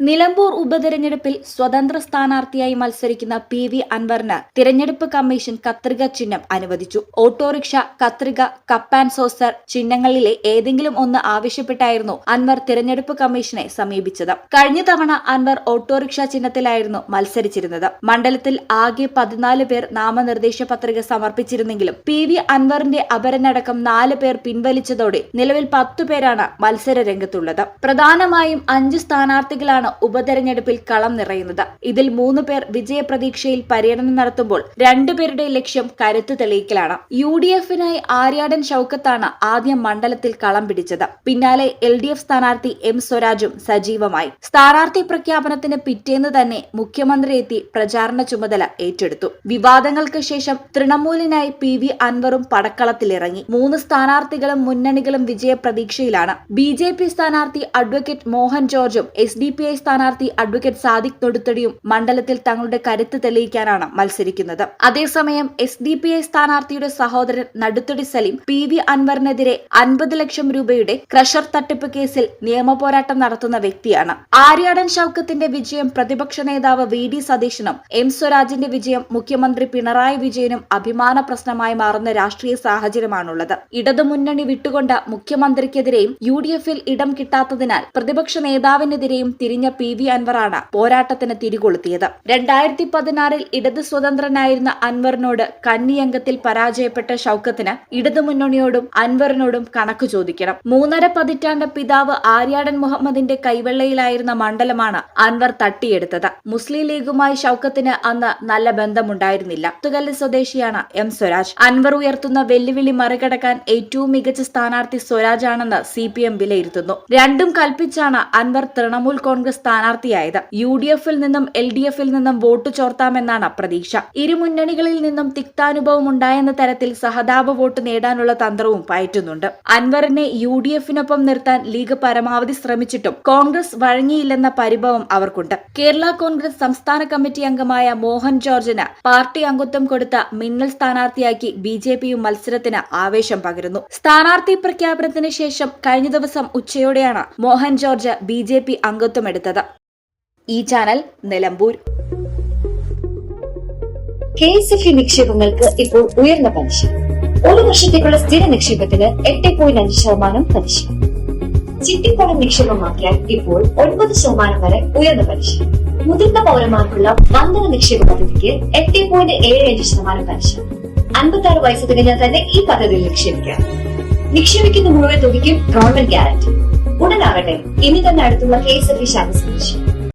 നിലമ്പൂർ ഉപതെരഞ്ഞെടുപ്പിൽ സ്വതന്ത്ര സ്ഥാനാർത്ഥിയായി മത്സരിക്കുന്ന പി വി അൻവറിന് തിരഞ്ഞെടുപ്പ് കമ്മീഷൻ കത്രിക ചിഹ്നം അനുവദിച്ചു. ഓട്ടോറിക്ഷ കത്രിക കപ്പ് ആൻഡ് സോസർ ചിഹ്നങ്ങളിലെ ഏതെങ്കിലും ഒന്ന് ആവശ്യപ്പെട്ടായിരുന്നു അൻവർ തിരഞ്ഞെടുപ്പ് കമ്മീഷനെ സമീപിച്ചത്. കഴിഞ്ഞ തവണ അൻവർ ഓട്ടോറിക്ഷ ചിഹ്നത്തിലായിരുന്നു മത്സരിച്ചിരുന്നത്. മണ്ഡലത്തിൽ ആകെ പതിനാല് പേർ നാമനിർദ്ദേശ പത്രിക സമർപ്പിച്ചിരുന്നെങ്കിലും പി വി അൻവറിന്റെ അപരനടക്കം നാല് പേർ പിൻവലിച്ചതോടെ നിലവിൽ പത്തു പേരാണ് മത്സര രംഗത്തുള്ളത് പ്രധാനമായും അഞ്ച് സ്ഥാനാർത്ഥികളാണ് ഉപതെരഞ്ഞെടുപ്പിൽ കളം നിറയുന്നത്. ഇതിൽ മൂന്ന് പേർ വിജയപ്രതീക്ഷയിൽ പര്യടനം നടത്തുമ്പോൾ രണ്ടുപേരുടെ ലക്ഷ്യം കരുത്ത് തെളിയിക്കലാണ്. യു ഡി എഫിനായി ആര്യാടൻ ഷൌക്കത്താണ് ആദ്യം മണ്ഡലത്തിൽ കളം പിടിച്ചത്. പിന്നാലെ എൽ ഡി എഫ് സ്ഥാനാർത്ഥി എം സ്വരാജും സജീവമായി. സ്ഥാനാർത്ഥി പ്രഖ്യാപനത്തിന് പിറ്റേന്ന് തന്നെ മുഖ്യമന്ത്രി എത്തി പ്രചാരണ ചുമതല ഏറ്റെടുത്തു. വിവാദങ്ങൾക്ക് ശേഷം തൃണമൂലിനായി പി വി അൻവറും പടക്കളത്തിലിറങ്ങി. മൂന്ന് സ്ഥാനാർത്ഥികളും മുന്നണികളും വിജയപ്രതീക്ഷയിലാണ്. ബി ജെ പി സ്ഥാനാർത്ഥി അഡ്വക്കേറ്റ് മോഹൻ ജോർജും എസ് ഡി പി ഐ സ്ഥാനാർത്ഥി അഡ്വക്കേറ്റ് സാദിഖ് തൊടുത്തടിയും മണ്ഡലത്തിൽ തങ്ങളുടെ കരുത്ത് തെളിയിക്കാനാണ് മത്സരിക്കുന്നത്. അതേസമയം എസ് ഡി പി ഐ സ്ഥാനാർത്ഥിയുടെ സഹോദരൻ നടുത്തടി സലീം പി വി അൻവറിനെതിരെ അൻപത് ലക്ഷം രൂപയുടെ ക്രഷർ തട്ടിപ്പ് കേസിൽ നിയമപോരാട്ടം നടത്തുന്ന വ്യക്തിയാണ്. ആര്യാടൻ ഷൌക്കത്തിന്റെ വിജയം പ്രതിപക്ഷ നേതാവ് വി ഡി സതീശനും എം സ്വരാജിന്റെ വിജയം മുഖ്യമന്ത്രി പിണറായി വിജയനും അഭിമാന പ്രശ്നമായി മാറുന്ന രാഷ്ട്രീയ സാഹചര്യമാണുള്ളത്. ഇടതുമുന്നണി വിട്ടുകൊണ്ട് മുഖ്യമന്ത്രിക്കെതിരെയും യു ഡി എഫിൽ ഇടം കിട്ടാത്തതിനാൽ പ്രതിപക്ഷ നേതാവിനെതിരെയും തിരിഞ്ഞ പി വി അൻവറാണ് പോരാട്ടത്തിന് തിരികൊളുത്തിയത്. രണ്ടായിരത്തി പതിനാറിൽ ഇടത് സ്വതന്ത്രനായിരുന്ന അൻവറിനോട് കന്നിയംഗത്തിൽ പരാജയപ്പെട്ട ഷൌക്കത്തിന് ഇടതുമുന്നണിയോടും അൻവറിനോടും കണക്ക് ചോദിക്കണം. മൂന്നര പതിറ്റാണ്ട് പിതാവ് ആര്യാടൻ മുഹമ്മദിന്റെ കൈവെള്ളയിലായിരുന്ന മണ്ഡലമാണ് അൻവർ തട്ടിയെടുത്തത്. മുസ്ലിം ലീഗുമായി ഷൌക്കത്തിന് അന്ന് നല്ല ബന്ധമുണ്ടായിരുന്നില്ല. തുകല്ല് സ്വദേശിയാണ് എം സ്വരാജ്. അൻവർ ഉയർത്തുന്ന വെല്ലുവിളി മറികടക്കാൻ ഏറ്റവും മികച്ച സ്ഥാനാർത്ഥി സ്വരാജാണെന്ന് സി പി എം വിലയിരുത്തുന്നു. രണ്ടും കൽപ്പിച്ചാണ് അൻവർ തൃണമൂൽ കോൺഗ്രസ് സ്ഥാനാർത്ഥിയായത്. യു ഡി എഫിൽ നിന്നും എൽ ഡി എഫിൽ നിന്നും വോട്ട് ചോർത്താമെന്നാണ് പ്രതീക്ഷ. ഇരുമുന്നണികളിൽ നിന്നും തിക്താനുഭവം ഉണ്ടായെന്ന തരത്തിൽ സഹതാപ വോട്ട് നേടാനുള്ള തന്ത്രവും പയറ്റുന്നുണ്ട്. അൻവറിനെ യു ഡി എഫിനൊപ്പം നിർത്താൻ ലീഗ് പരമാവധി ശ്രമിച്ചിട്ടും കോൺഗ്രസ് വഴങ്ങിയില്ലെന്ന പരിഭവം അവർക്കുണ്ട്. കേരള കോൺഗ്രസ് സംസ്ഥാന കമ്മിറ്റി അംഗമായ മോഹൻ ജോർജിന് പാർട്ടി അംഗത്വം കൊടുത്ത മിന്നൽ സ്ഥാനാർത്ഥിയാക്കി ബി ജെ പിയും മത്സരത്തിന് ആവേശം പകരുന്നു. സ്ഥാനാർത്ഥി പ്രഖ്യാപനത്തിന് ശേഷം കഴിഞ്ഞ ദിവസം ഉച്ചയോടെയാണ് Mohan George B J P അംഗത്വം എടുത്തത് ഈ channel Nilambur. K S F നിക്ഷേപങ്ങൾക്ക് ഇപ്പോൾ ഉയർന്ന പലിശ. ഒരു വർഷത്തേക്കുള്ള സ്ഥിര നിക്ഷേപത്തിന് എട്ട് പോയിന്റ് അഞ്ച് ശതമാനം പലിശ. ചിട്ടിപ്പണം നിക്ഷേപമാക്കിയാൽ ഇപ്പോൾ ഒൻപത് ശതമാനം വരെ ഉയർന്ന പലിശ. മുതിർന്ന പൗരന്മാർക്കുള്ള വന്ദന നിക്ഷേപ പദ്ധതിക്ക് എട്ട് പോയിന്റ് ഏഴ് അഞ്ച് ശതമാനം പലിശ. അൻപത്തി ആറ് വയസ്സ് തികഞ്ഞാൽ തന്നെ ഈ പദ്ധതിയിൽ നിക്ഷേപിക്കാം. നിക്ഷേപിക്കുന്ന മുഴുവൻ തുകയ്ക്കും ഗവൺമെന്റ് ഗ്യാരണ്ടി ഉടനാകട്ടെ ഇനി തന്നെ അടുത്തുള്ള കെ എസ് എഫ് ശാഖ സന്ദർശിക്കും